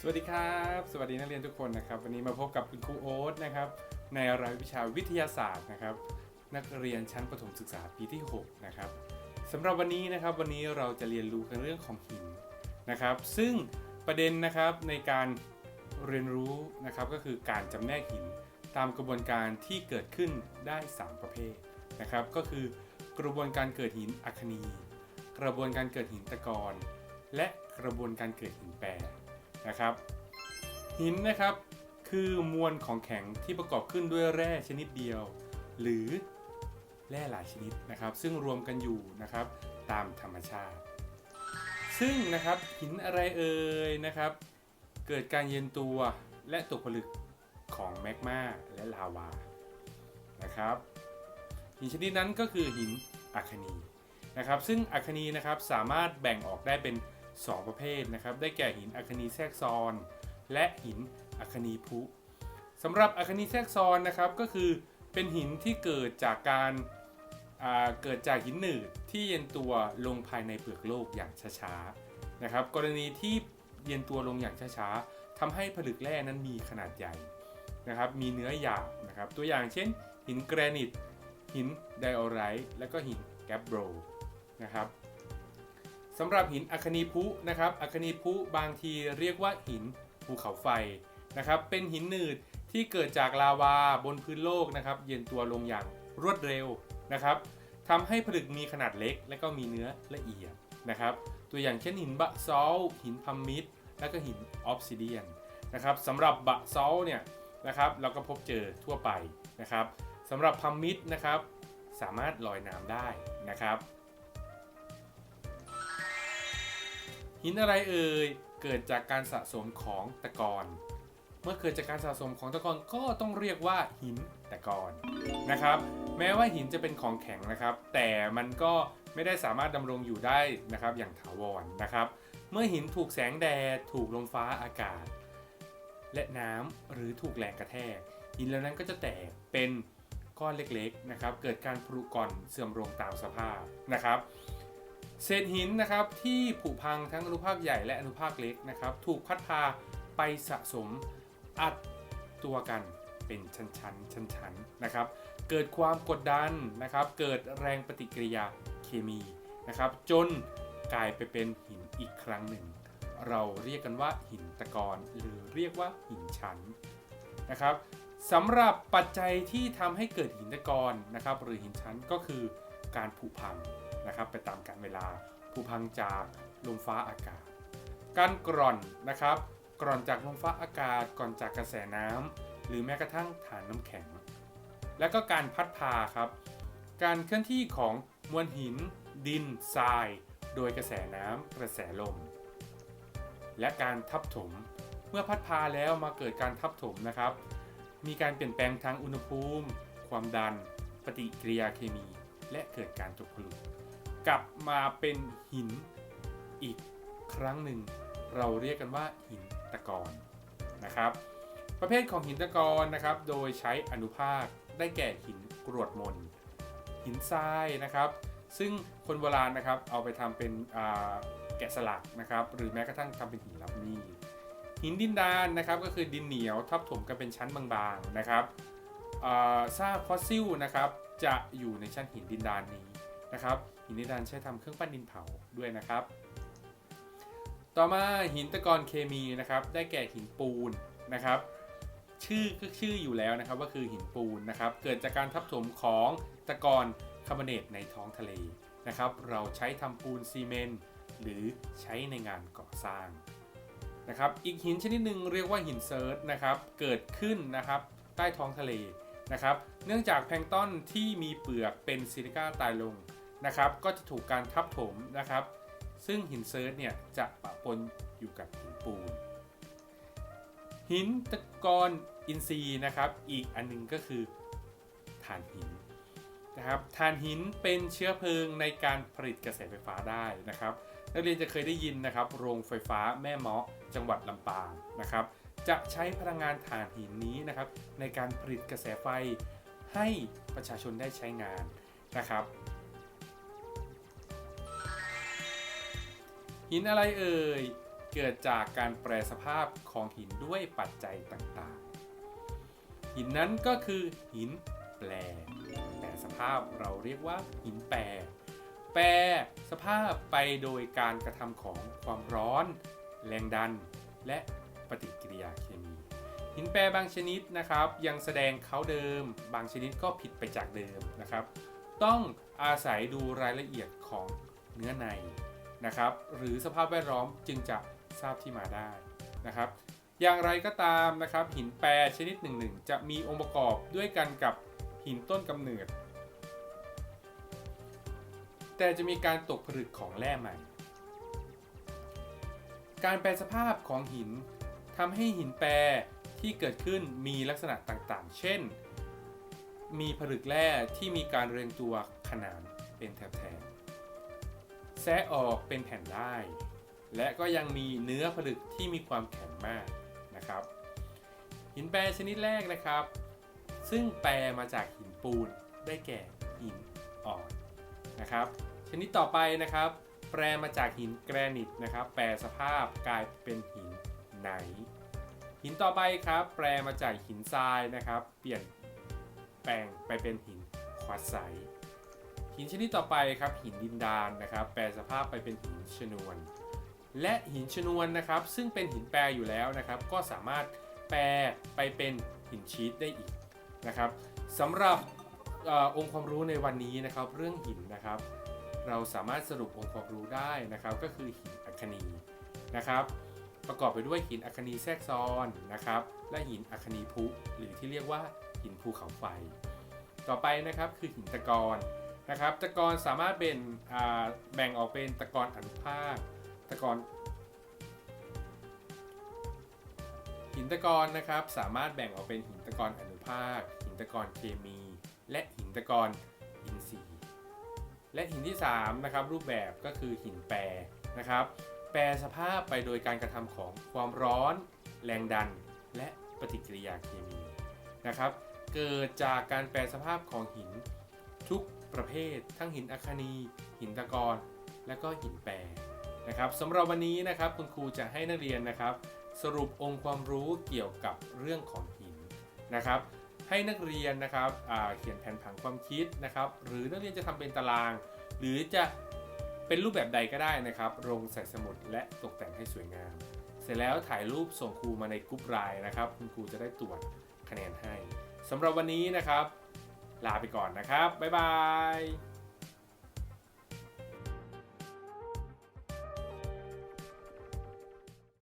สวัสดีครับ สวัสดีนักเรียนทุกคนนะครับ วันนี้มาพบกับคุณครูโอ๊ตนะครับ ในรายวิชาวิทยาศาสตร์นะครับ นักเรียนชั้นประถมศึกษาปีที่ 6 นะครับสำหรับวันนี้นะครับวันนี้เราจะเรียนรู้กันเรื่องของหินนะครับ ซึ่งประเด็นนะครับในการเรียนรู้นะครับก็คือการจำแนกหินตามกระบวนการที่เกิดขึ้นได้ 3 ประเภทนะครับ ก็คือกระบวนการเกิดหินอัคนี กระบวนการเกิดหินตะกอนและกระบวนการเกิดหินแปร นะครับ หินนะครับคือมวลของแข็งที่ประกอบขึ้นด้วยแร่ชนิดเดียว หรือแร่หลายชนิดนะครับ ซึ่งรวมกันอยู่นะครับตามธรรมชาติ ซึ่งนะครับหินอะไรเอ่ยนะครับ เกิดการเย็นตัวและตกผลึกของแมกมาและลาวานะครับ หินชนิดนั้นก็คือหินอัคนีนะครับ ซึ่งอัคนีนะครับสามารถแบ่งออกได้เป็น 2 ประเภทนะครับ ได้แก่หินอัคนีแทรกซ้อน และหินอัคนีพุสำหรับอัคนีแทรกซ้อนนะครับก็คือเป็นหินที่เกิดจากการเกิดจากหินหนืดที่เย็นตัวลงภายในเปลือกโลกอย่างช้าๆนะครับ กรณีที่เย็นตัวลงอย่างช้าๆทำให้ผลึกแร่นั้นมีขนาดใหญ่นะครับ มีเนื้อหยาบนะครับ ตัวอย่างเช่น หินแกรนิต หินไดออไรต์และก็หินแกบโบรนะครับ สำหรับหินอัคนีพุนะครับอัคนีพุบางทีเรียกว่าหินภูเขาไฟนะครับเป็นหินหนืดที่เกิดจากลาวาบนพื้นโลกนะครับเย็นตัวลงอย่างรวดเร็วนะครับทำให้ผลึกมีขนาดเล็ก และก็มีเนื้อละเอียดนะครับตัวอย่างเช่นหินบะซอลหินพัมมิดและก็หินออฟซิเดียนนะครับสำหรับบะซอลเนี่ยนะครับเราก็พบเจอทั่วไปนะครับสำหรับพัมมิดนะครับสามารถลอยน้ำได้นะครับ หินอะไรเอ่ย เกิดจากการสะสมของตะกอน เมื่อเกิดจากการสะสมของตะกอนก็ต้องเรียกว่าหินตะกอนนะครับ แม้ว่าหินจะเป็นของแข็งนะครับ แต่มันก็ไม่ได้สามารถดำรงอยู่ได้นะครับอย่างถาวรนะครับ เมื่อหินถูกแสงแดด ถูกลมฟ้าอากาศ และน้ำหรือถูกแรงกระแทก หินเหล่านั้นก็จะแตกเป็นก้อนเล็กๆนะครับ เกิดการผุก่อนเสื่อมลงตามสภาพนะครับ เศษหินนะครับที่ผุพังทั้งอนุภาคใหญ่และอนุภาคเล็กนะครับถูกพัดพาไปสะสมอัดตัวกันเป็นชั้นๆชั้นๆนะครับ เกิดความกดดันนะครับ เกิดแรงปฏิกิริยาเคมีนะครับ จนกลายไปเป็นหินอีกครั้งหนึ่ง เราเรียกกันว่าหินตะกอนหรือเรียกว่าหินชั้นนะครับสำหรับปัจจัยที่ทำให้เกิดหินตะกอนนะครับ หรือหินชั้นก็คือการผุพัง นะครับไปตามกาลเวลาผู้พังจากลมฟ้าอากาศ การกร่อนนะครับ กร่อนจากลมฟ้าอากาศก่อนจากกระแสน้ำหรือแม้กระทั่งฐานน้ำแข็ง และก็การพัดพาครับ การเคลื่อนที่ของมวลหิน ดินทราย โดยกระแสน้ำกระแสลม และการทับถมเมื่อพัดพาแล้วมาเกิดการทับถมนะครับ มีการเปลี่ยนแปลงทางอุณหภูมิ ความดัน ปฏิกิริยาเคมี และเกิดการตกผลึก กลับมาเป็นหินอีกครั้งหนึ่ง เราเรียกกันว่าหินตะกอนนะครับ ประเภทของหินตะกอนนะครับ โดยใช้อนุภาคได้แก่หินกรวดมน หินทรายนะครับ ซึ่งคนโบราณนะครับเอาไปทำเป็นแกะสลักนะครับ หรือแม้กระทั่งทำเป็นหินรับมีดหินดินดานนะครับก็คือดินเหนียวทับถมกันเป็นชั้นบางๆนะครับซากฟอสซิลนะครับจะอยู่ในชั้นหินดินดานนี้นะครับ หินดินดานใช้ทำเครื่องปั้นดินเผาด้วยนะครับ ต่อมาหินตะกอนเคมีนะครับ ได้แก่หินปูนนะครับ ชื่อก็ชื่ออยู่แล้วนะครับว่าคือหินปูนนะครับ เกิดจากการทับถมของตะกอนคาร์บอเนตในท้องทะเลนะครับ เราใช้ทำปูนซีเมนต์หรือใช้ในงานก่อสร้างนะครับ อีกหินชนิดหนึ่งเรียกว่าหินเซิร์ชนะครับ เกิดขึ้นนะครับใต้ท้องทะเลนะครับ เนื่องจากแพลงต้นที่มีเปลือกเป็นซิลิก้าตายลง นะครับ ก็จะถูกการทับถมนะครับ ซึ่งหินเซิร์ชเนี่ยจะปะปนอยู่กับหินปูน หินตะกอนอินทรีย์นะครับ อีกอันหนึงก็คือถ่านหินนะครับถ่านหินเป็นเชื้อเพลิงในการผลิตกระแสไฟฟ้าได้นะครับ นักเรียนจะเคยได้ยินนะครับ โรงไฟฟ้าแม่เมาะจังหวัดลำปางนะครับ จะใช้พลังงานถ่านหินนี้นะครับ ในการผลิตกระแสไฟให้ประชาชนได้ใช้งานนะครับ หินอะไรเอ่ย เกิดจากการแปรสภาพของหินด้วยปัจจัยต่างๆ หินนั้นก็คือหินแปรแปรสภาพเราเรียกว่าหินแปร แปรสภาพไปโดยการกระทำของความร้อน แรงดัน และปฏิกิริยาเคมี หินแปรบางชนิดนะครับ ยังแสดงเขาเดิม บางชนิดก็ผิดไปจากเดิมนะครับ ต้องอาศัยดูรายละเอียดของเนื้อใน นะครับ หรือสภาพแวดล้อมจึงจะทราบที่มาได้นะครับ อย่างไรก็ตามนะครับ หินแปรชนิดหนึ่งๆจะมีองค์ประกอบด้วยกันกับหินต้นกำเนิด แต่จะมีการตกผลึกของแร่ใหม่ การแปรสภาพของหินทำให้หินแปรที่เกิดขึ้นมีลักษณะต่างๆ เช่น มีผลึกแร่ที่มีการเรียงตัวขนานเป็นแถบๆ ซะออกเป็นแผ่นได้ และก็ยังมีเนื้อผลึกที่มีความแข็งมากนะครับ หินแปรชนิดแรกนะครับ ซึ่งแปรมาจากหินปูนได้แก่หินอ่อนนะครับ ชนิดต่อไปนะครับ แปรมาจากหินแกรนิตนะครับ แปรสภาพกลายเป็นหินไหน หินต่อไปครับ แปรมาจากหินทรายนะครับ เปลี่ยนแปลงไปเป็นหินควาร์ตไซต์ หินชนิดต่อไปครับหินดินดานนะครับ แปรสภาพไปเป็นหินชนวน และหินชนวนนะครับ ซึ่งเป็นหินแปรอยู่แล้วนะครับ ก็สามารถแปรไปเป็นหินชีตได้อีกนะครับสำหรับออองค์ความรู้ในวันนี้นะครับ เรื่องหินนะครับ เราสามารถสรุปองค์ความรู้ได้นะครับ ก็คือหินอัคนีนะครับ ประกอบไปด้วยหินอัคนีแทรกซ้อนนะครับ และหินอัคนีพุหรือที่เรียกว่าหินภูเขาไฟ ต่อไปนะครับคือหินตะกอน นะครับตะกอนสามารถเป็นแบ่งออกเป็นตะกอนอนุภาคตะกอนหินตะกอนนะครับสามารถแบ่งออกเป็นหินตะกอนอนุภาค หินตะกอนเคมี และหินตะกอนอินทรีย์ และหินที่3นะครับรูปแบบก็คือหินแปรนะครับ แปรสภาพไปโดยการกระทำของความร้อน แรงดัน และปฏิกิริยาเคมีนะครับ เกิดจากการแปรสภาพของหินทุก ประเภท ทั้งหินอัคนี หินตะกอนและก็หินแปรนะครับสำหรับวันนี้นะครับคุณครูจะให้นักเรียนนะครับ สรุปองค์ความรู้เกี่ยวกับเรื่องของหินนะครับให้นักเรียนนะครับเขียนแผนผังความคิดนะครับ หรือนักเรียนจะทำเป็นตาราง หรือจะเป็นรูปแบบใดก็ได้นะครับลงใส่สมุดและตกแต่งให้สวยงาม เสร็จแล้วถ่ายรูปส่งครูมาในกรุ๊ปไลน์นะครับ คุณครูจะได้ตรวจคะแนนให้สำหรับวันนี้นะครับ ลาไปก่อนนะครับ บ๊ายบาย